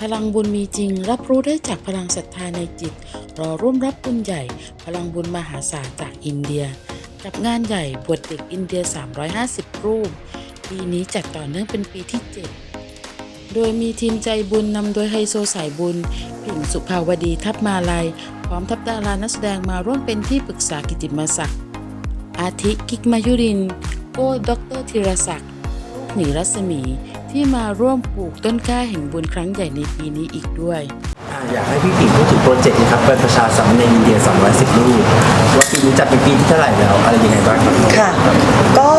พลังบุญมีจริง รับรู้ได้จากพลังศรัทธาในจิตรอร่วมรับบุญใหญ่ พลังบุญมหาศาลจากอินเดีย กับงานใหญ่บวชเด็กอินเดีย 350 รูป ปีนี้จัดต่อเนื่องเป็นปีที่ 7 โดยมีทีมใจบุญนำโดยไฮโซสายบุญผิ่งสุภาวดีทัพมาลัย พร้อมทัพดารานักแสดงมาร่วมเป็นที่ปรึกษากิตติมศักดิ์อาทิกิกมายุรินทร์โก้ดรธีรศักดิ์ลูกหมีรัศมี ที่มาร่วมปลูกต้นกล้าแห่งบุญครั้งใหญ่ในปีนี้อีกด้วยอ่าอยากให้พี่ผิงพูดถึงโปรเจกต์นะครับเป็นประชาสัมพันธ์ในอินเดีย 210รูปว่าปีนี้จัดเป็นปีที่เท่าไหร่แล้วอะไรยังไงบ้างครับค่ะ ก็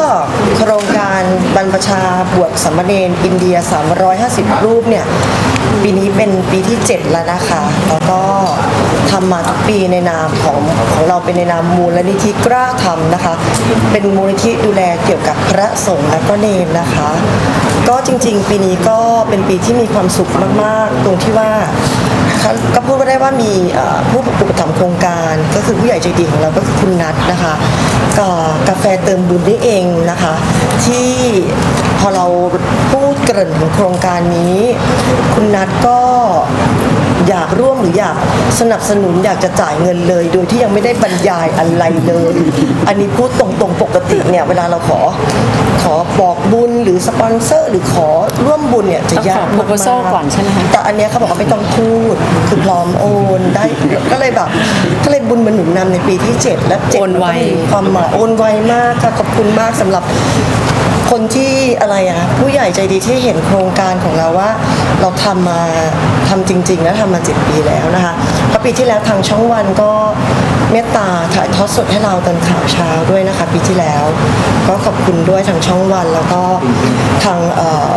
โครงการบรรพชาบวชสามเณรอินเดีย 350 รูปเนี่ยปีนี้เป็นปีที่ 7 แล้วนะคะ แล้วก็ทำมาทุกปีในนามของของเราเป็นในนามมูลนิธิกล้าทำนะคะ เป็นมูลนิธิดูแลเกี่ยวกับพระสงฆ์และก็เนรนะคะ ก็จริงๆ ปีนี้ก็เป็นปีที่มีความสุขมากๆ ตรงที่ว่าก็พูดก็ได้ว่ามีผู้อุปถัมภ์โครงการก็คือผู้ใหญ่ใจดีของเราก็คือคุณนัทนะคะกับกาแฟเติมบุญนี่เองนะคะ ที่พอเราพูดเกริ่นถึงโครงการนี้ คุณนัทก็อยากร่วมหรืออยากสนับสนุนอยากจะจ่ายเงินเลย โดยที่ยังไม่ได้บรรยายอะไรเลย อันนี้พูดตรงๆปกติเนี่ยเวลาเราขอขอบอกบุญหรือสปอนเซอร์ หรือขอร่วมบุญเนี่ยจะยากต้องขอ proposal ๆก่อนใช่ไหมคะแต่อันเนี้ยเขาบอกว่าไม่ต้องพูดคือพร้อมโอนได้ก็เลยแบบ นุนนำในปีที่ 7 และเจ็ดโอนไว มัก็มีความหมายโอนไวมากค่ะขอบคุณมากสำหรับคนที่อะไรอะผู้ใหญ่ใจดีที่เห็นโครงการของเราว่า เราทำมาทำจริง ๆ แล้วทำมา 7 ปีแล้วนะคะเพราะปีที่แล้วทางช่องวันก็เมตตาถ่ายทอดสดให้เราตอนข่าวเช้าด้วยนะคะ ปีที่แล้ว ก็ขอบคุณด้วยทางช่องวันแล้วก็ทางเอ่อ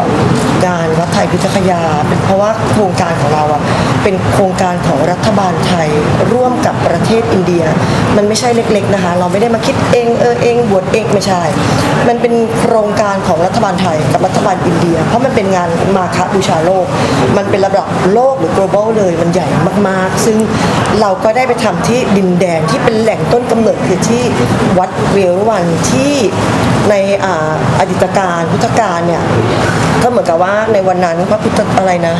งานวัดไทยพิทักษยาเป็นเพราะว่าโครงการของเราอะ เป็นโครงการของรัฐบาลไทยร่วมกับประเทศอินเดีย มันไม่ใช่เล็กๆนะคะ เราไม่ได้มาคิดเองเออเองบวชเองไม่ใช่ มันเป็นโครงการของรัฐบาลไทยกับรัฐบาลอินเดีย เพราะมันเป็นงานมาคบูชาโลก มันเป็นระดับโลกหรือ global เลยมันใหญ่มากๆ ซึ่ง เราก็ได้ไปทำที่ดินแดนที่เป็นแหล่งต้นกำเนิดคือที่วัดเวรุวันที่ในอ่าอดีตการพุทธกาลเนี่ยก็เหมือนกับว่าในวันนั้นพระพุทธอะไรนะ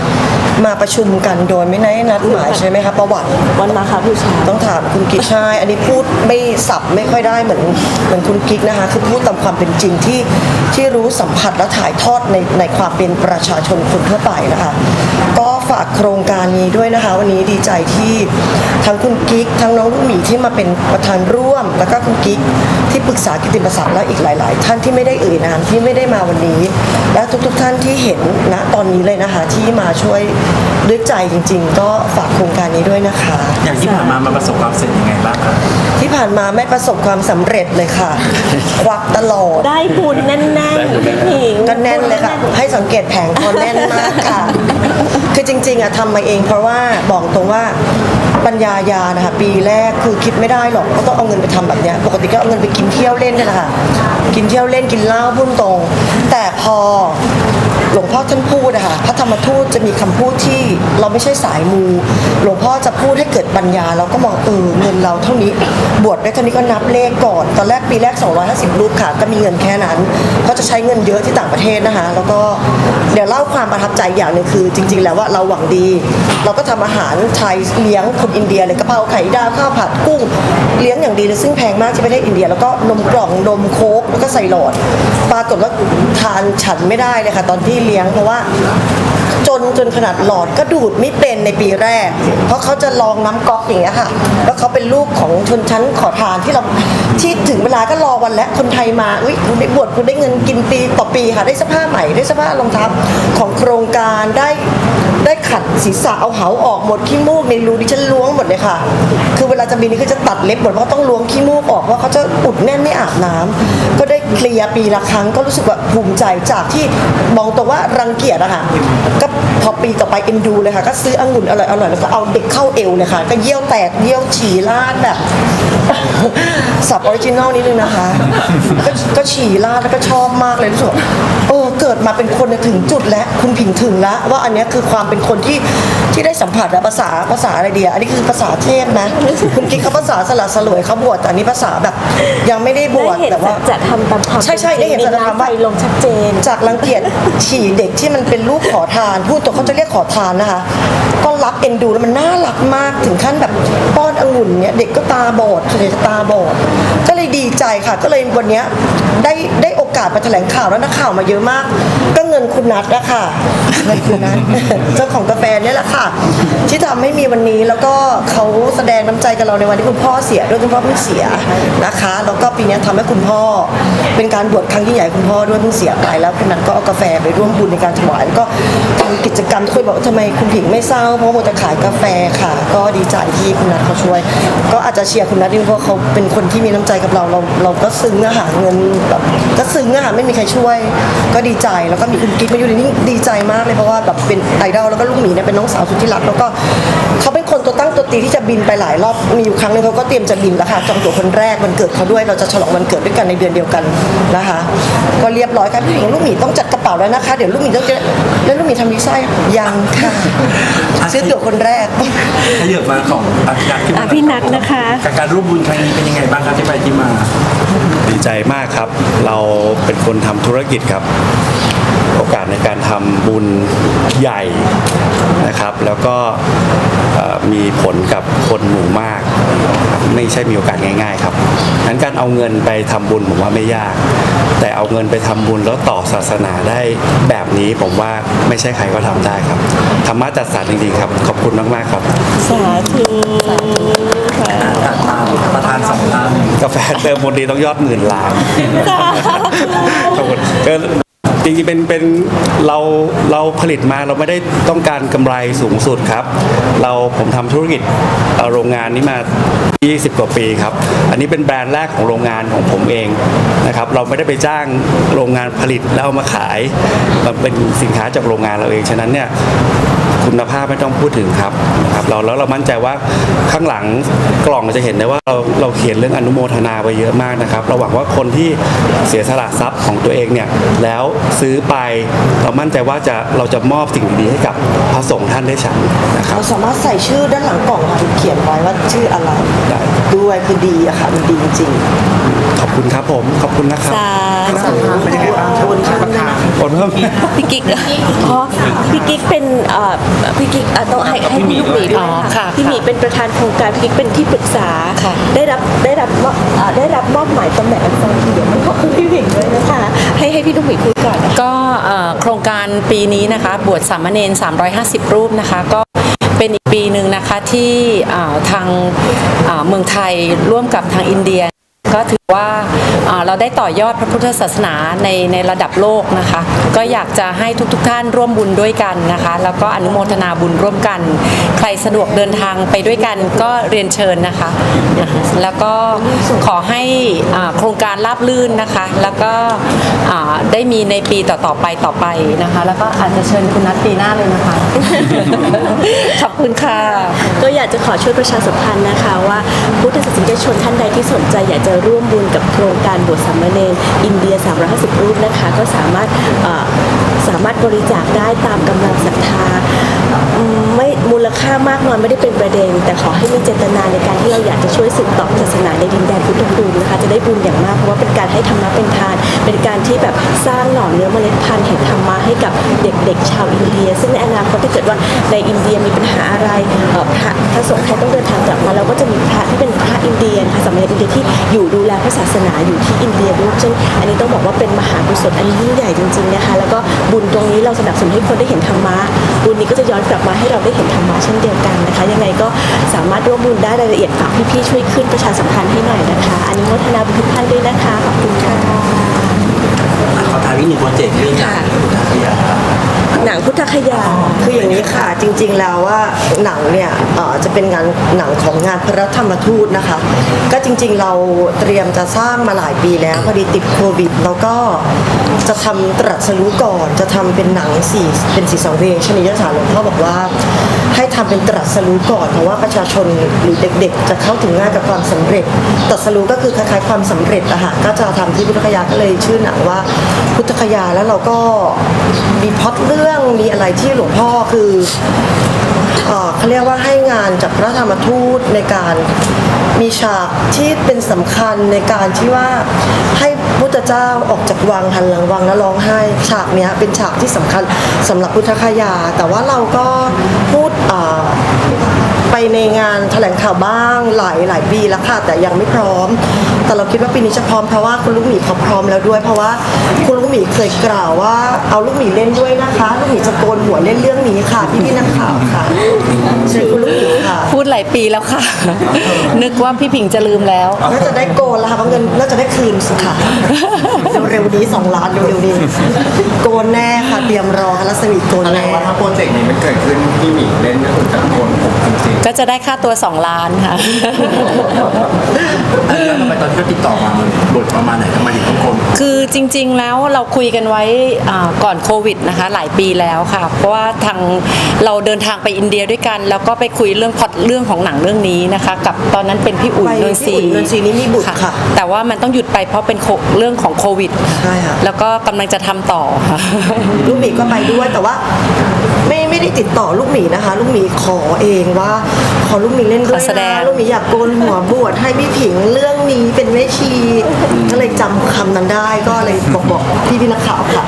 มาประชุมกันโดยไม่ได้นัดหมายใช่ไหมคะประวัติวันมาคบูชาต้องถามคุณกิ๊กใช่อันนี้พูดไม่สับไม่ค่อยได้เหมือนเหมือนคุณกิ๊กนะคะคือพูดตามความเป็นจริงที่ที่รู้สัมผัสและถ่ายทอดในในความเป็นประชาชนคนทั่วไปนะคะก็ ฝากโครงการนี้ด้วยนะคะ วันนี้ดีใจที่ทั้งคุณกิ๊กทั้งน้องลูกหมีที่มาเป็นประธานร่วม แล้วก็คุณกิ๊กที่ปรึกษากิติมศักดิ์และอีกหลาย ๆ ท่านที่ไม่ได้เอ่ยนามที่ไม่ได้มาวันนี้ และทุก ๆท่านที่เห็นณตอนนี้เลยนะคะ ที่มาช่วยด้วยใจจริง ๆ ก็ฝากโครงการนี้ด้วยนะคะ อย่างที่ผ่านมามันประสบความสำเร็จยังไงบ้างครับ ที่ผ่านมาไม่ประสบความสำเร็จเลยค่ะ ควักตลอด ได้บุญแน่นๆพี่ผิงก็แน่นเลยค่ะ ให้สังเกตแผงคอแน่นมากค่ะ คือจริง ๆอะทำมาเอง เพราะว่าบอกตรงว่าปัญญายานะคะปีแรกคือคิดไม่ได้หรอกก็ต้องเอาเงินไปทำแบบเนี้ยปกติก็เอาเงินไปกินเที่ยวเล่นนี่แหละค่ะ กินเที่ยวเล่นกินเหล้าพุ่นตรง แต่พอหลวงพ่อท่านพูดอะค่ะพระธรรมทูตจะมีคำพูดที่เราไม่ใช่สายมู หลวงพ่อจะพูดให้เกิดปัญญา เราก็มองเออเงินเราเท่านี้บวชได้เท่านี้ก็นับเลขก่อนตอนแรกปีแรก 250 รูปค่ะ ก็มีเงินแค่นั้นเพราจะใช้เงินเยอะที่ต่างประเทศนะคะ แล้วก็เดี๋ยวเล่าความประทับใจอย่างหนึ่งคือ จริง ๆ แล้วว่าเราหวังดี เราก็ทำอาหารไทยเลี้ยงคนอินเดียเลยกะเพราไข่ดาวข้าวผัดกุ้งเลี้ยงอย่างดีเลยซึ่งแพงมากที่ประเทศอินเดีย แล้วก็นมกล่องนมโค้กแล้วก็ใส่หลอดปรากฏว่าทานฉันไม่ได้เลยค่ะตอนที่เลี้ยงเพราะว่า จนจนขนาดหลอดก็ดูดไม่เป็นในปีแรก เพราะเขาจะลองน้ำก๊อกอย่างเงี้ยค่ะ แล้วเขาเป็นลูกของชนชั้นขอทานที่เราที่ถึงเวลาก็รอวันและคนไทยมาอุ้ยคุณได้บวชคุณได้เงินกินปีต่อปีค่ะได้เสื้อผ้าใหม่ได้เสื้อผ้ารองเท้าของโครงการได้ ได้ขัดศีรษะเอาเหาออกหมดขี้มูกในรูดิฉันล้วงหมดเลยค่ะ คือเวลาจะบินนี่คือจะตัดเล็บหมดเพราะต้องล้วงขี้มูกออกเพราะเขาจะอุดแน่นไม่อาบน้ำก็ได้เคลียร์ปีละครั้งก็รู้สึกว่าภูมิใจจากที่มองตัวว่ารังเกียจอะค่ะก็พอปีต่อไปเอ็นดูเลยค่ะ ก็ซื้อองุ่นอร่อยอร่อยแล้วก็เอาเด็กเข้าเอวเลยค่ะ ก็เยี่ยวแตกเยี่ยวฉี่ลาดแบบสับออริจินอลนิดนึงนะคะ ก็ฉี่ลาดแล้วก็ชอบมากเลยรู้สึก กิดมาเป็นคนเนี่ยถึงจุดแล้วคุณผิงถึงแล้วว่าอันเนี้ยคือความเป็นคนที่ที่ได้สัมผัสอะภาษาภาษาอะไรเดียอันนี้คือภาษาเทพนะคุณกิ๊กเขาภาษาสละสลวยเขาบวชแต่อันนี้ภาษาแบบ ยังไม่ได้บวชได้เห็นแต่ว่า จะทำตามความใช่ใช่ได้เห็นมีสัจธรรมน้ำไฟว่าลงชัดเจน จากรังเกียจฉี่เด็กที่มันเป็นลูกขอทาน พูดตัวเขาจะเรียกขอทานนะคะ ก็รักเอ็นดูแล้วมันน่ารักมากถึงขั้นแบบป้อนองุ่นเนี่ยเด็กก็ตาบอดส่วนใหญ่จะตาบอด ก็เลยดีใจค่ะ ก็เลยวันเนี้ยได้ได้โอกาสมาแถลงข่าวแล้วนักข่าวมาเยอะมากก็เงินคุณนัทนะคะเงินคุณนัทเจ้าของกาแฟเนี่ยแหละค่ะ ที่ทำให้มีวันนี้แล้วก็เขาแสดงน้ำใจกับเราในวันที่คุณพ่อเสียด้วยคุณพ่อเพิ่งเสียนะคะ แล้วก็ปีเนี้ยทำให้คุณพ่อ เป็นการบวชครั้งยิ่งใหญ่คุณพ่อด้วยเพิ่งเสียไปแล้วคุณนัทก็เอากาแฟไปร่วมบุญในการถวายแล้วก็ทำกิจกรรมทุกคนบอกว่าทำไมคุณผิงไม่เศร้าเพราะว่ามัวแต่ขายกาแฟค่ะ ก็ดีใจที่คุณนัทเขาช่วย ก็อาจจะเชียร์คุณนัทด้วยเพราะเขาเป็นคนที่มีน้ำใจกับเราเราเราก็ซึ้งอะค่ะเงินแบบก็ซึ้งอะค่ะไม่มีใครช่วย ก็ดีใจ แล้วก็มีคุณกิ๊กมาอยู่ในนี้ดีใจมากเลยเพราะว่าแบบเป็นไอดอลแล้วก็ลูกหมีเนี่ยเป็นน้องสาวสุดที่รักแล้วก็เขาเป็นคนตัวตั้งตัวตีที่จะบินไปหลายรอบมีอยู่ครั้งหนึงเขาก็เตรียมจะบินแล้วค่ะจองตั๋วคนแรกวันเกิดเขาด้วยเราจะฉลองวันเกิดด้วยกันในเดือนเดียวกันนะคะ ก็เรียบร้อยค่ะพี่หญิงลูกหมีต้องจัดกระเป๋าแล้วนะคะ เดี๋ยวลูกหมีต้องจะแล้วลูกหมีทำวีซ่ายังค่ะซื้อตั๋วคนแรก ขยับมาของอาการขึ้นอะมาพี่นัทนะคะ กับการร่วมบุญครั้งนี้เป็นยังไงบ้างครับที่ไปที่มา ดีใจมากครับ เราเป็นคนทำธุรกิจครับโอกาสในการทำบุญใหญ่นะครับ แล้วก็เอ่อมีผลกับคนหมู่มากครับไม่ใช่มีโอกาสง่าย ๆ ครับงั้นการเอาเงินไปทำบุญผมว่าไม่ยาก แต่เอาเงินไปทำบุญแล้วต่อศาสนาได้แบบนี้ผมว่าไม่ใช่ใครก็ทำได้ครับธรรมะจัดสรรจริงๆครับ ขอบคุณมากๆครับ สาธุค่ะตัดมาประธานสองท่านกาแฟเติมบนดีต้องยอดหมื่นล้านขอบคุณก็ จริงๆเป็นเป็นเราเราผลิตมาเราไม่ได้ต้องการกำไรสูงสุดครับ เราผมทำธุรกิจอโรงงานนี้มา 20 กว่าปีครับ อันนี้เป็นแบรนด์แรกของโรงงานของผมเองนะครับ เราไม่ได้ไปจ้างโรงงานผลิตแล้วมาขาย มันเป็นสินค้าจากโรงงานเราเอง ฉะนั้นเนี่ย คุณภาพไม่ต้องพูดถึงครับนะครับเราแล้วเรามั่นใจว่าข้างหลังกล่องจะเห็นได้ว่าเราเราเขียนเรื่องอนุโมทนาไปเยอะมากนะครับเราหวังว่าคนที่เสียสละทรัพย์ของตัวเองเนี่ยแล้วซื้อไปเรามั่นใจว่าจะเราจะมอบสิ่งดีๆให้กับพระสงฆ์ท่านได้ฉันนะครับเราสามารถใส่ชื่อด้านหลังกล่องค่ะเขียนไว้ว่าชื่ออะไรได้ด้วยคือดีอะค่ะมันดีจริง ขอบคุณครับผมขอบคุณนะครับ สาธุเป็นยังไงบ้างครับประธานโอนเพิ่ม พี่กิ๊กเพราะพี่กิ๊กเป็นเอ่อพี่กิ๊กอะต้องให้ให้พี่ลูกหมีด้วยอ๋อค่ะค่ะพี่หมีเป็นประธานโครงการพี่กิ๊กเป็นที่ปรึกษา ค่ะ ได้รับได้รับมอบอ่าได้รับมอบหมายตำแหน่งอันทรงเกียรติขอบคุณพี่หมีด้วยนะคะ ให้ให้พี่ลูกหมีพูดก่อนนะคะก็เอ่อโครงการปีนี้นะคะบวชสามเณร350 รูปนะคะ ก็เป็นอีกปีหนึ่งนะคะที่อ่าทางอ่าเมืองไทยร่วมกับทางอินเดีย ก็ถือว่าอ่าเราได้ต่อยอดพระพุทธศาสนาในในระดับโลกนะคะ ก็อยากจะให้ทุกๆทท่านร่วมบุญด้วยกันนะคะ แล้วก็อนุโมทนาบุญร่วมกัน ใครสะดวกเดินทางไปด้วยกันก็เรียนเชิญนะคะนะคะแล้วก็ขอให้อ่าโครงการราบลื่นนะคะ แล้วก็อ่าได้มีในปีต่อๆไปต่อไปนะคะ แล้วก็อาจจะเชิญคุณนัทปีหน้าเลยนะคะ ขอบคุณค่ะ ก็อยากจะขอช่วยประชาสัมพันธ์นะคะว่าพุทธศาสนิกชนท่านใดที่สนใจอยากจะร่วมบุญกับโครงการบวชสามเณรอินเดีย 350 รูปนะคะ ก็สามารถสามารถบริจาคได้ตามกำลังศรัทธาไม่มูลค่ามากน้อยไม่ได้เป็นประเด็น แต่ขอให้มีเจตนาในการที่เราอยากจะช่วยสืบต่อศาสนาในดินแดนพุทธภูมินะคะ จะได้บุญอย่างมากเพราะว่าเป็นการให้ธรรมะเป็นทาน เป็นการที่แบบสร้างหล่อเนื้อเมล็ดพันธุ์แห่งธรรมะให้กับเด็กๆ ชาวอินเดีย ซึ่งในอนาคตถ้าเกิดว่าในอินเดียมีปัญหาอะไรพระพระสงฆ์ เดียนะคะสามเณรอินเดียที่อยู่ดูแลพระศาสนาอยู่ที่อินเดียด้วยซึ่งอันนี้ต้องบอกว่าเป็นมหากุศลอันยิ่งใหญ่จริงๆนะคะแล้วก็บุญตรงนี้เราสนับสนุนให้คนได้เห็นธรรมะบุญนี้ก็จะย้อนกลับมาให้เราได้เห็นธรรมะเช่นเดียวกันนะคะ ยังไงก็สามารถร่วมบุญได้รายละเอียดฝากพี่ๆช่วยขึ้นประชาสัมพันธ์ให้หน่อยนะคะอันนี้โมทนาบุญทุกท่านด้วยนะคะขอบคุณค่ะขอถามอีกหนึ่งโปรเจกต์เรื่องงาน หนังพุทธคยาคืออย่างนี้ค่ะจริง ๆ แล้วว่าหนังเนี่ยเอ่อจะเป็นงานหนังของงานพระธรรมทูตนะคะ ก็จริงๆเราเตรียมจะสร้างมาหลายปีแล้วพอดีติดโควิด แล้วก็จะทำตรัสรู้ก่อนจะทำเป็นหนังสี่เป็นสีสองเวงชนิยสารหลวงพ่อบอกว่า ให้ทำเป็นตรัสรู้ก่อนเพราะว่าประชาชนหรือเด็ก ๆ จะเข้าถึงง่ายกับความสำเร็จตรัสรู้ก็คือคล้ายๆความสำเร็จอะค่ะก็จะทำที่พุทธคยาก็เลยชื่อหนังว่าพุทธคยาแล้วเราก็มีพอตเรื่องมีอะไรที่หลวงพ่อคือเขาเรียกว่าให้งานจากพระธรรมทูตในการมีฉากที่เป็นสำคัญในการที่ว่าให้พุทธเจ้าออกจากวังหันหลังวังแล้วร้องไห้ฉากเนี้ยเป็นฉากที่สำคัญสำหรับพุทธคยา แต่ว่าเราก็ ในงานแถลงข่าวบ้างหลายหลายปีแล้วค่ะ แต่ยังไม่พร้อม แต่เราคิดว่าปีนี้จะพร้อมเพราะว่าคุณลูกหมีเขาพร้อมแล้วด้วย เพราะว่าคุณลูกหมีเคยกล่าวว่าเอาลูกหมีเล่นด้วยนะคะ ลูกหมีจะโกนหัวเล่นเรื่องนี้ค่ะพี่พี่ๆนักข่าวค่ะเชิญคุณลูกหมีค่ะพูดหลายปีแล้วค่ะ นึกว่าพี่ผิงจะลืมแล้วน่าจะได้โกนแล้วค่ะเพราะเงินน่าจะได้คืนสิค่ะ เร็วๆนี้สองล้านเร็วๆนี้ โกนแน่ค่ะ เตรียมรอค่ะรัศมีโกนแสดแน่งว่าถ้าโปรเจกต์นี้มันเกิดขึ้นพี่หมีเล่นก็คือจะโกนผมจริงก็จะได้ค่าตัว 2 ล้านค่ะ ๆแล้วทำไมตอนที่เขาติดต่อมามันบทประมาณไหนทำไมถึงต้องโกนคือจริงๆแล้วเราคุยกันไว้อ่าก่อนโควิดนะคะ หลายปีแล้วค่ะ เพราะว่าทางเราเดินทางไปอินเดียด้วยกัน แล้วก็ไปคุยเรื่องพล็อตเรื่องของหนังเรื่องนี้นะคะ กับตอนนั้นเป็นพี่อุ๋ยไปนนทรีพี่อุ๋ยนนทรีนี่มีบุตรค่ะ แต่ว่ามันต้องหยุดไปเพราะเป็นโคเรื่องของโควิดใช่ค่ะแล้วก็กำลังจะทำต่อค่ะ ลูกหมีก็ไปด้วยแต่ว่า ไม่ไม่ได้ติดต่อลูกหมีนะคะ ลูกหมีขอเองว่าขอลูกหมีเล่นด้วยขอแสดนะง ลูกหมีอยากโกนหัวบวชให้พี่ผิงเรื่องนี้เป็นแม่ชีก็เลยจำคำนั้นได้ก็เลยบอกบอกพี่พี่นักข่าวค่ะ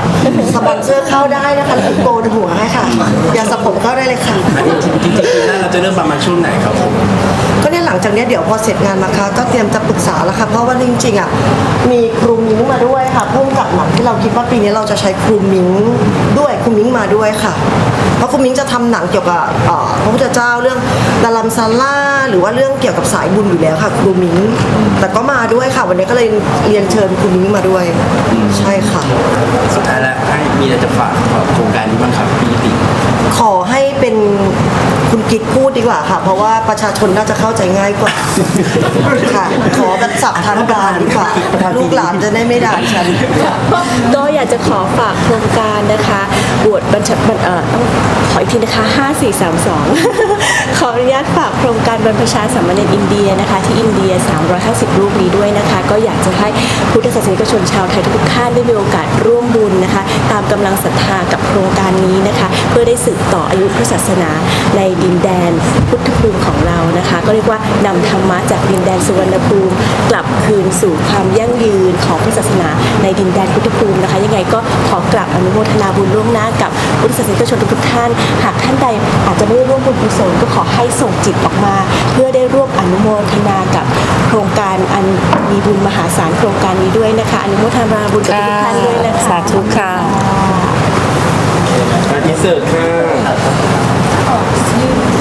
สปอนเซอร์เข้าได้นะคะแล้วโกนหัวให้ค่ะอย่าสระผมเข้าได้เลยค่ะอันนี้จริงๆปีหน้าเราจะเริ่มประมาณช่วงไหนครับผมก็เนี่ยหลังจากเนี้ยเดี๋ยวพอเสร็จงานมาคะก็เตรียมจะปรึกษาแล้วค่ะเพราะว่าจริงๆอะมีครูมิ้งมาด้วยค่ะพุ่มกับหนังที่เราคิดว่าปีนี้เราจะใช้ครูมิ้งด้วยครูมิ้งมาด้วยค่ะเพราะครูมิ้งจะทำหนังเกี่ยวกับเอ่อพระพุทธเจ้าเรื่องดารัมซาร่าหรือว่าเรื่องเกี่ยวกับสายบุญอยู่แล้วค่ะครูมิ้งแต่ก็มาด้วยค่ะ วันนี้ก็เลยเรียนเชิญครูมิ้งมาด้วย ใช่ค่ะ สุดท้ายแล้วให้มีอะไรจะฝากกับโครงการนี้บ้างครับพี่ติขอให้เป็น คุณกิ๊กพูดดีกว่าค่ะ เพราะว่าประชาชนน่าจะเข้าใจง่ายกว่าค่ะ ขอแบบสับทางการดีกว่า ลูกหลานจะได้ไม่ด่าฉัน ก็อยากจะขอฝากโครงการนะคะบวชบรรชบัญเอ่อต้องขออีกทีนะคะ 5432 ขออนุญาตฝากโครงการบรรพชาสามเณรอินเดียนะคะ ที่อินเดีย 350 รูปนี้ด้วยนะคะ ก็อยากจะให้พุทธศาสนิกชนชาวไทยทุกท่านได้มีโอกาสร่วมบุญนะคะ ตามกำลังศรัทธากับโครงการนี้นะคะ เพื่อได้สืบต่ออายุพระศาสนาในดินแดนพุทธภูมิของเรานะคะ ก็เรียกว่านำธรรมะจากดินแดนสุวรรณภูมิกลับคืนสู่ความยั่งยืนของพระศาสนาในดินแดนพุทธภูมินะคะ ยังไงก็ขอกราบอนุโมทนาบุญล่วงหน้ากับพุทธศาสนิกชนทุกๆท่าน หากท่านใดอาจจะไม่ได้ร่วมบุญกุศลก็ขอให้ส่งจิตออกมา เพื่อได้ร่วมอนุโมทนากับโครงการอันมีบุญมหาศาลโครงการนี้ด้วยนะคะอนุโมทนาบุญกับทุกๆท่านด้วยนะคะสาธุค่ะอินเสิร์ตค่ะ you